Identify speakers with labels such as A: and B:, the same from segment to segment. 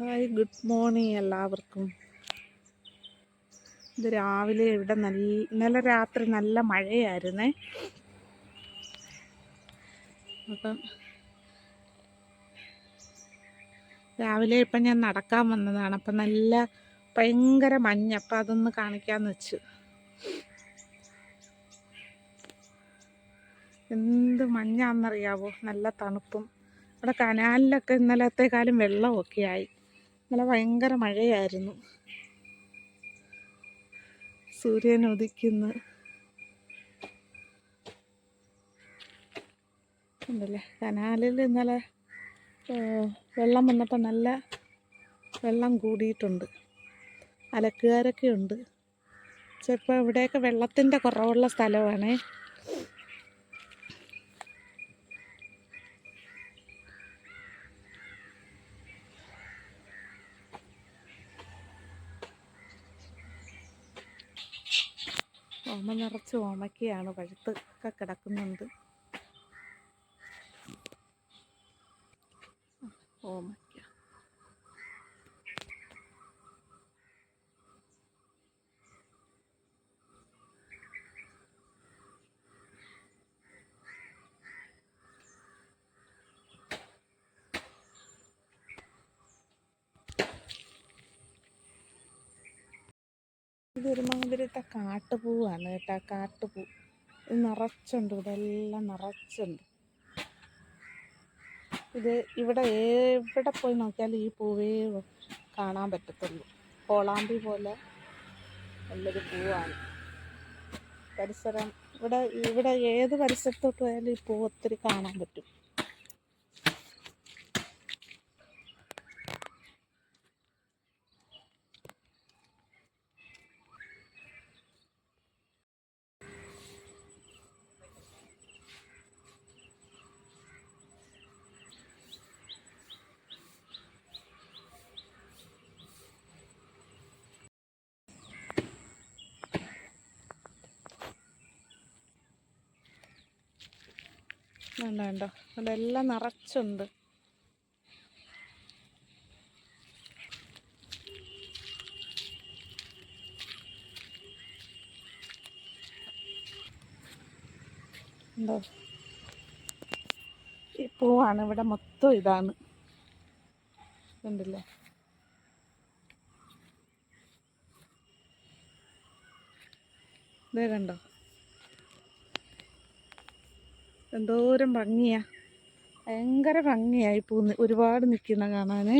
A: Hi good morning എല്ലാവർക്കും. ഇത് രാവിലെ ഇവിടെ നല്ല ഇന്നലെ രാത്രി നല്ല മഴയായിരുന്നേ. അപ്പം രാവിലെ ഇപ്പം ഞാൻ നടക്കാൻ വന്നതാണ്. അപ്പം നല്ല ഭയങ്കര മഞ്ഞ. അപ്പം അതൊന്ന് കാണിക്കാമെന്ന് വെച്ചു. എന്ത് മഞ്ഞാണെന്നറിയാവോ നല്ല തണുപ്പും. ഇവിടെ കനാലിലൊക്കെ ഇന്നലത്തെക്കാളും വെള്ളമൊക്കെ ആയി ഇന്നലെ ഭയങ്കര മഴയായിരുന്നു. സൂര്യൻ ഉദിക്കുന്ന. ഉണ്ടല്ലേ? കനാലിൽ ഇന്നലെ വെള്ളം വന്നപ്പോൾ നല്ല വെള്ളം കൂടിയിട്ടുണ്ട്. അലക്കുകാരൊക്കെ ഉണ്ട്. ചിലപ്പോൾ ഇവിടെയൊക്കെ വെള്ളത്തിന്റെ കുറവുള്ള സ്ഥലമാണേ. ഓമ നിറച്ച് ഓമയ്ക്കയാണ് പഴുത്ത് ഒക്കെ കിടക്കുന്നുണ്ട്. ഓമയ്ക്ക മാതിരത്തെ കാട്ടുപൂവാണ് കേട്ടോ കാട്ടുപൂ. നിറച്ചുണ്ട് ഇവിടെ എല്ലാം നിറച്ചുണ്ട്. ഇത് ഇവിടെ എവിടെ പോയി നോക്കിയാലും ഈ പൂവേ കാണാൻ പറ്റത്തുള്ളൂ. കോളാമ്പി പോലെ നല്ലൊരു പൂവാണ്. പരിസരം ഇവിടെ ഇവിടെ ഏത് പരിസരത്തോട്ട് പോയാലും ഈ പൂ ഒത്തിരി കാണാൻ പറ്റും. വേണ്ട വേണ്ട അവിടെ എല്ലാം നിറച്ചുണ്ട്. എന്തോ? ഈ പൂവാണ് ഇവിടെ മൊത്തം ഇതാണ്. കണ്ടില്ലേ? ഇതേ കണ്ടോ? എന്തോരം ഭംഗിയാ. ഭയങ്കര ഭംഗിയായി പൂ ഒരുപാട് നിൽക്കുന്ന കാണാനേ.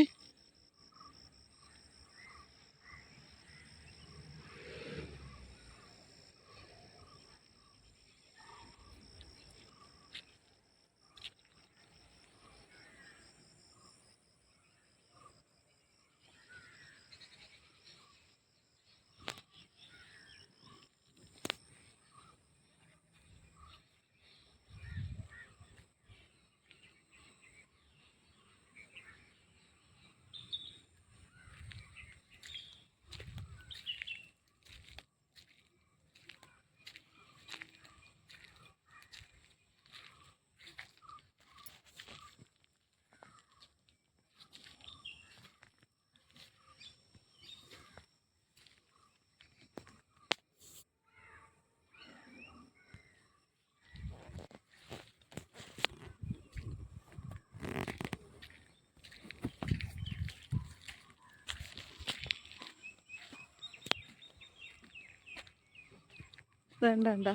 A: വേണ്ട വേണ്ട.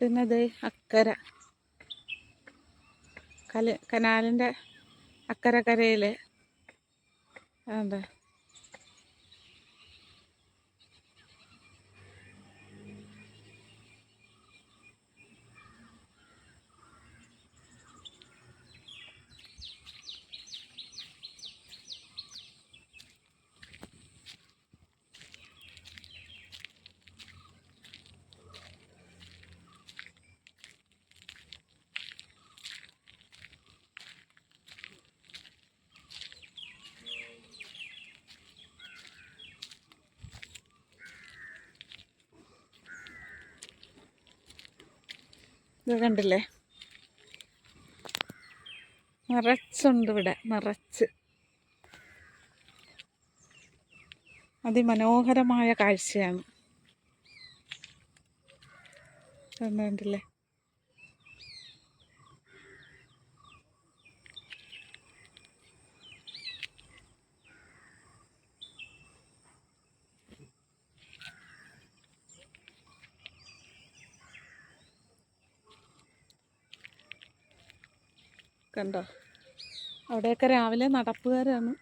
A: പിന്നെ ദേ അക്കര. കല കനാലിന്റെ അക്കര കരയിൽ ഇത് കണ്ടില്ലേ? നിറച്ചുണ്ട് ഇവിടെ നിറച്ച് അതിമനോഹരമായ കാഴ്ചയാണ്. കണ്ടില്ലേ? കണ്ടോ? അവിടെയൊക്കെ രാവിലെ നടപ്പുകാരാണ്.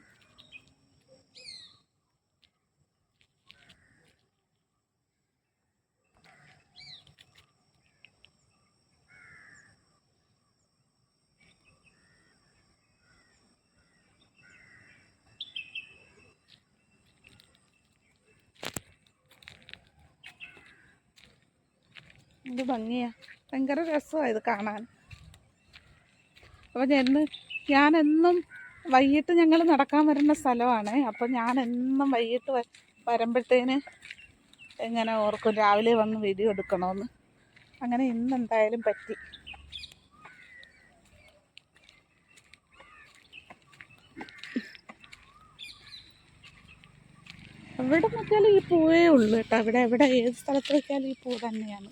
A: ഭംഗിയാ. ഭയങ്കര രസമാണ് ഇത് കാണാൻ. അപ്പോൾ ഞാൻ ഞാനെന്നും വൈകിട്ട് ഞങ്ങൾ നടക്കാൻ വരുന്ന സ്ഥലമാണ് അപ്പോൾ ഞാൻ എന്നും വൈകിട്ട് വരുമ്പോഴത്തേന് എങ്ങനെ ഓർക്കും രാവിലെ വന്ന് വീഡിയോ എടുക്കണമെന്ന് അങ്ങനെ ഇന്ന് എന്തായാലും പറ്റി. എവിടെ നോക്കിയാലും ഈ പൂവേ ഉള്ളൂ കേട്ടോ. ഇവിടെ എവിടെ ഏത് സ്ഥലത്ത് നോക്കിയാലും ഈ പൂ തന്നെയാണ്.